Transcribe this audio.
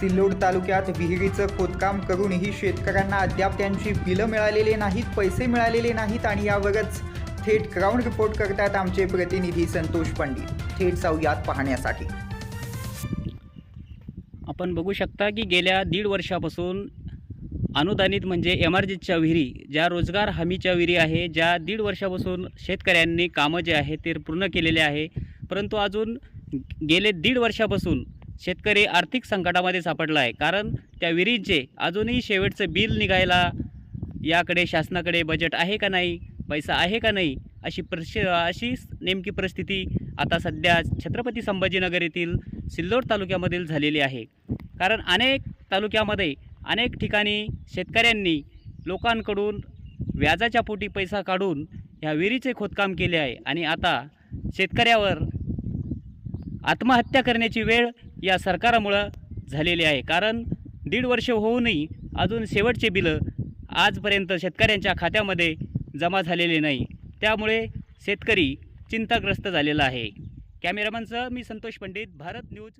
सिल्लोड तालुक्यात विहिरीचं खोदकाम करूनही शेतकऱ्यांना अद्याप त्यांची बिलं मिळालेली नाहीत पैसे मिळालेले नाहीत आणि यावरच थेट ग्राउंड रिपोर्ट करतात आमचे प्रतिनिधी संतोष पंडित. थेट जाऊयात पाहण्यासाठी. आपण बघू शकता की गेल्या दीड वर्षापासून अनुदानित म्हणजे एमआरजीच्या विहिरी ज्या रोजगार हमीच्या विहिरी आहे ज्या दीड वर्षापासून शेतकऱ्यांनी कामं जे आहे ते पूर्ण केलेले आहे. परंतु अजून गेले दीड वर्षापासून शेतकरी आर्थिक संकटामध्ये सापडला आहे. कारण त्या विहिरींचे अजूनही शेवटचं बिल निघायला याकडे शासनाकडे बजेट आहे का नाही पैसा आहे का नाही अशी प्रश अशी नेमकी परिस्थिती आता सध्या छत्रपती संभाजीनगर येथील सिल्लोड तालुक्यामधील झालेली आहे. कारण अनेक तालुक्यामध्ये अनेक ठिकाणी शेतकऱ्यांनी लोकांकडून व्याजाच्या पोटी पैसा काढून ह्या विहिरीचे खोदकाम केले आहे. आणि आता शेतकऱ्यावर आत्महत्या करण्याची वेळ या सरकारामुळं झालेली आहे. कारण दीड वर्ष होऊनही अजून शेवटचे बिलं आजपर्यंत शेतकऱ्यांच्या खात्यामध्ये जमा झालेले नाही. त्यामुळे शेतकरी चिंताग्रस्त झालेला आहे. कॅमेरामनसह मी संतोष पंडित भारत न्यूज